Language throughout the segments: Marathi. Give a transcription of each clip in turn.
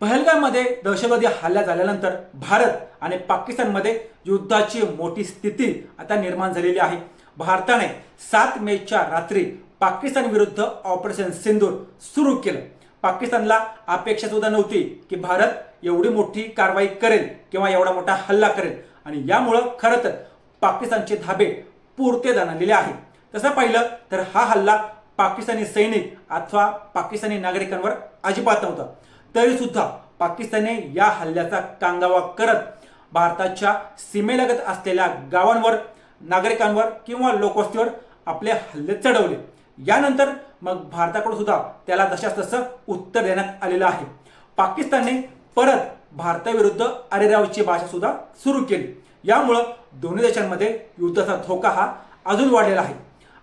पहलगाममध्ये दहशतवादी हल्ला झाल्यानंतर भारत आणि पाकिस्तानमध्ये युद्धाची मोठी स्थिती आता निर्माण झालेली आहे. भारताने सात मेच्या रात्री पाकिस्तान विरुद्ध ऑपरेशन सिंदूर सुरू केलं. पाकिस्तानला अपेक्षा सुद्धा नव्हती की भारत एवढी मोठी कारवाई करेल किंवा एवढा मोठा हल्ला करेल. आणि यामुळं खरं तर पाकिस्तानचे धाबे पुरते जाणलेले आहे तसं पाहिलं तर हा हल्ला पाकिस्तानी सैनिक अथवा पाकिस्तानी नागरिकांवर अजिबात नव्हता. तरीसुद्धा पाकिस्तानने या हल्ल्याचा कांगावा करत भारताच्या सीमेलगत असलेल्या गावांवर नागरिकांवर किंवा लोकवस्तीवर आपले हल्ले चढवले. यानंतर मग भारताकडून सुद्धा त्याला जशास तसं उत्तर देण्यात आलेलं आहे. पाकिस्तानने परत भारताविरुद्ध अरेरावची भाषा सुद्धा सुरू केली. यामुळं दोन्ही देशांमध्ये युद्धाचा धोका हा अजून वाढलेला आहे.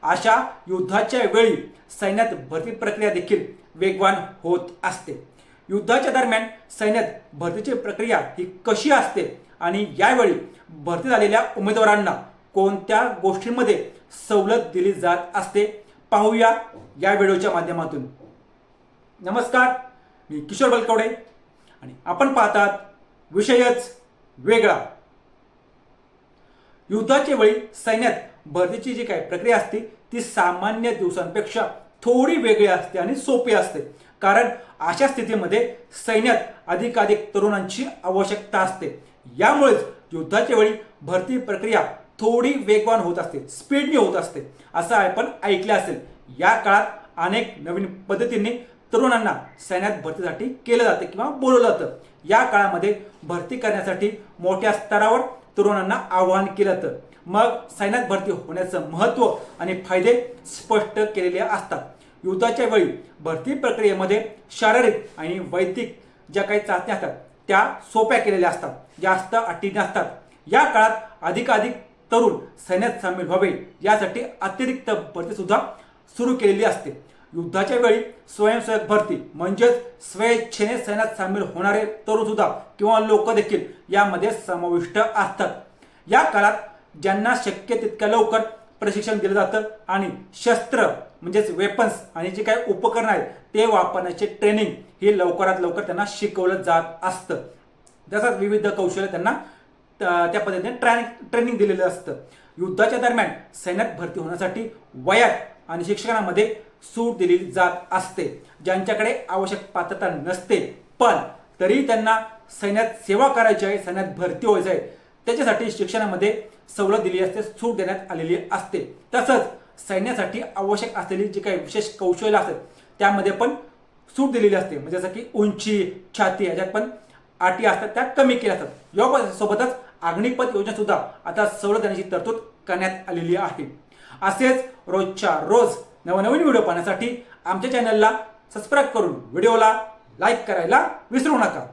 अशा युद्धाच्या वेळी सैन्यात भरती प्रक्रिया देखील वेगवान होत असते. युद्धाच्या दरम्यान सैन्यात भरतीची प्रक्रिया ही कशी असते आणि यावेळी भरती झालेल्या उमेदवारांना कोणत्या गोष्टींमध्ये सवलत दिली जात असते? पाहूया या व्हिडिओच्या माध्यमातून. नमस्कार मी किशोर बलकवडे आणि आपण पाहतात विषयच वेगळा. युद्धाच्या वेळी सैन्यात भरतीची जी काही प्रक्रिया असते ती सामान्य दिवसांपेक्षा थोडी वेगळी असते आणि सोपी असते. कारण अशा स्थितीमध्ये सैन्यात अधिकाधिक तरुणांची आवश्यकता असते. यामुळेच युद्धाच्या वेळी भरती प्रक्रिया थोडी वेगवान होत असते स्पीडने होत असते असं आपण ऐकलं असेल. या काळात अनेक नवीन पद्धतींनी तरुणांना सैन्यात भरतीसाठी केलं जातं किंवा बोलवलं जातं. या काळामध्ये भरती करण्यासाठी मोठ्या स्तरावर तरुणांना आवाहन केलं जातं. मग सैन्यात भरती होण्याचं महत्त्व आणि फायदे स्पष्ट केलेले असतात. युद्धाच्या वेळी भरती प्रक्रियेमध्ये शारीरिक आणि वैदिक ज्या काही चाचण्या असतात त्या सोप्या केलेल्या असतात जास्त अटी नसतात या काळात अधिकाधिक तरुण सैन्यात सामील व्हावे यासाठी अतिरिक्त भरती सुद्धा सुरू केलेली असते. युद्धाच्या वेळी स्वयंसेवक भरती म्हणजेच स्वेच्छेने सैन्यात सामील होणारे तरुण सुद्धा किंवा लोक देखील यामध्ये समाविष्ट असतात. या काळात ज्यांना शक्य तितक्या लवकर प्रशिक्षण दिलं जातं आणि शस्त्र म्हणजेच वेपन्स आणि जे काही उपकरण आहेत ते वापरण्याचे ट्रेनिंग हे लवकरात लवकर त्यांना शिकवलं जात असतं. तसंच विविध कौशल्य त्यांना त- त्या पद्धतीने ट्रेनिंग ट्रेनिंग दिलेलं असतं. युद्धाच्या दरम्यान सैन्यात भरती होण्यासाठी वयात आणि शिक्षणामध्ये सूट दिली जात असते ज्यांच्याकडे आवश्यक पात्रता नसते. पण तरी त्यांना सैन्यात सेवा करायची आहे सैन्यात भरती व्हायचं आहे त्याच्यासाठी शिक्षणामध्ये सवलत दिली असते सूट देण्यात आलेली असते. तसंच सैन्यासाठी आवश्यक असलेली जी काही विशेष कौशल्य असतात त्यामध्ये पण सूट दिलेली असते. म्हणजे जसं की उंची छाती याच्यात पण अटी असतात त्या कमी केल्या असतात या सोबतच अग्निपथ योजना सुद्धा आता सवलत देण्याची तरतूद करण्यात आलेली आहे. असेच रोजच्या रोज नवनवीन व्हिडिओ पाहण्यासाठी आमच्या चॅनलला सबस्क्राईब करून व्हिडिओला लाईक करायला विसरू नका.